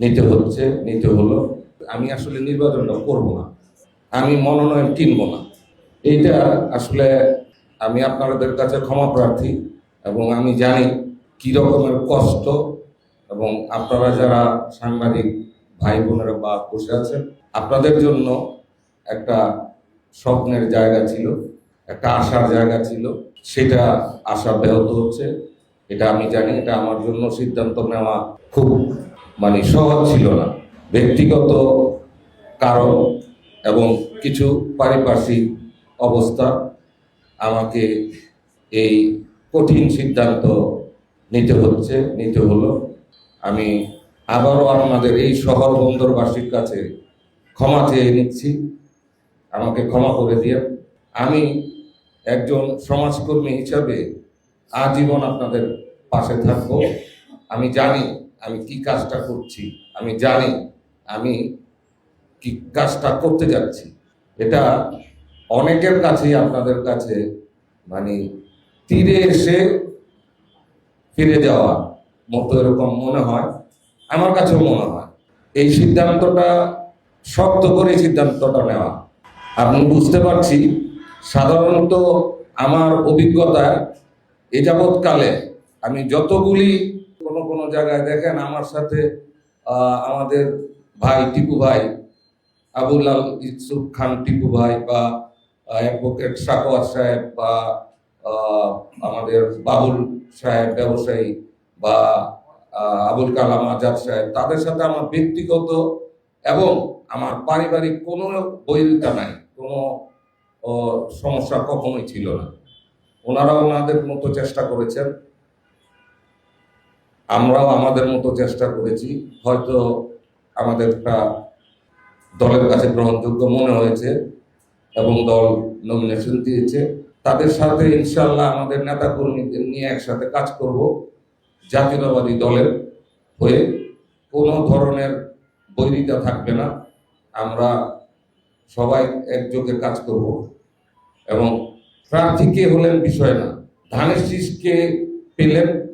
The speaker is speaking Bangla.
নিতে হচ্ছে, নিতে হলো। আমি আসলে নির্বাচনটা করব না। আমি মনোনয়ন কিনবো না। এইটা আসলে আমি আপনাদের কাছে ক্ষমা প্রার্থী এবং আমি জানি কি রকমের কষ্ট এবং আপনারা যারা সাংবাদিক ভাই বোনেরা বা বসে আছেন, আপনাদের জন্য একটা স্বপ্নের জায়গা ছিল, একটা আশার জায়গা ছিল। সেটা আশা ব্যাহত হচ্ছে। এটা আমি জানি, এটা আমার জন্য সিদ্ধান্ত নেওয়া খুব মানে সহজ ছিল না। ব্যক্তিগত কারণ এবং কিছু পারিপার্শ্বিক অবস্থা আমাকে এই কঠিন সিদ্ধান্ত নিতে হচ্ছে, নিতে হলো। আমি আবারও আপনাদের এই শহর বন্দরবাসীর কাছে ক্ষমা চেয়ে নিচ্ছি। আমাকে ক্ষমা করে দিয়ে আমি একজন সমাজকর্মী হিসাবে আজীবন আপনাদের পাশে থাকব। আমি জানি আমি কি কাজটা করছি? আমি জানি, আমি কি কাজটা করতে যাচ্ছি। এটা অনেকের কাছেই আপনাদের কাছে মানে তীরে এসে ফিরে যাওয়া মতো এরকম মনে হয়, আমার কাছেও মনে হয়। এই সিদ্ধান্তটা শক্ত করে সিদ্ধান্তটা নেওয়া। আমি বুঝতে পারছি, সাধারণত আমার অভিজ্ঞতায় এ যাবৎকালে আমি যতগুলি জায়গায় দেখেন আমার সাথে আমাদের ভাই, টিপু ভাই আবুলাল ইসুফ খান টিপু ভাই বা অ্যাডভোকেট সাকোয়ার সাহেব বা আমাদের বাবুল সাহেব ব্যবসায়ী বা আবুল কালাম আজাদ সাহেব, তাদের সাথে আমার ব্যক্তিগত এবং আমার পারিবারিক কোনো বৈরিতা নাই, কোনো সমস্যা কখনোই ছিল না। ওনারাও ওনাদের মতো চেষ্টা করেছেন। আমরাও আমাদের মতো চেষ্টা করেছি। হয়তো আমাদেরটা দলের কাছে গ্রহণযোগ্য মনে হয়েছে এবং দল নমিনেশন দিয়েছে। তাদের সাথে ইনশাল্লাহ আমাদের নেতা কর্মীদের নিয়ে একসাথে কাজ করব। জাতীয়তাবাদী দলের হয়ে কোনো ধরনের বৈরিতা থাকবে না। আমরা সবাই একযোগে কাজ করব। এবং প্রার্থী কে হলেন বিষয় না। ধানের শীষকে পেলেন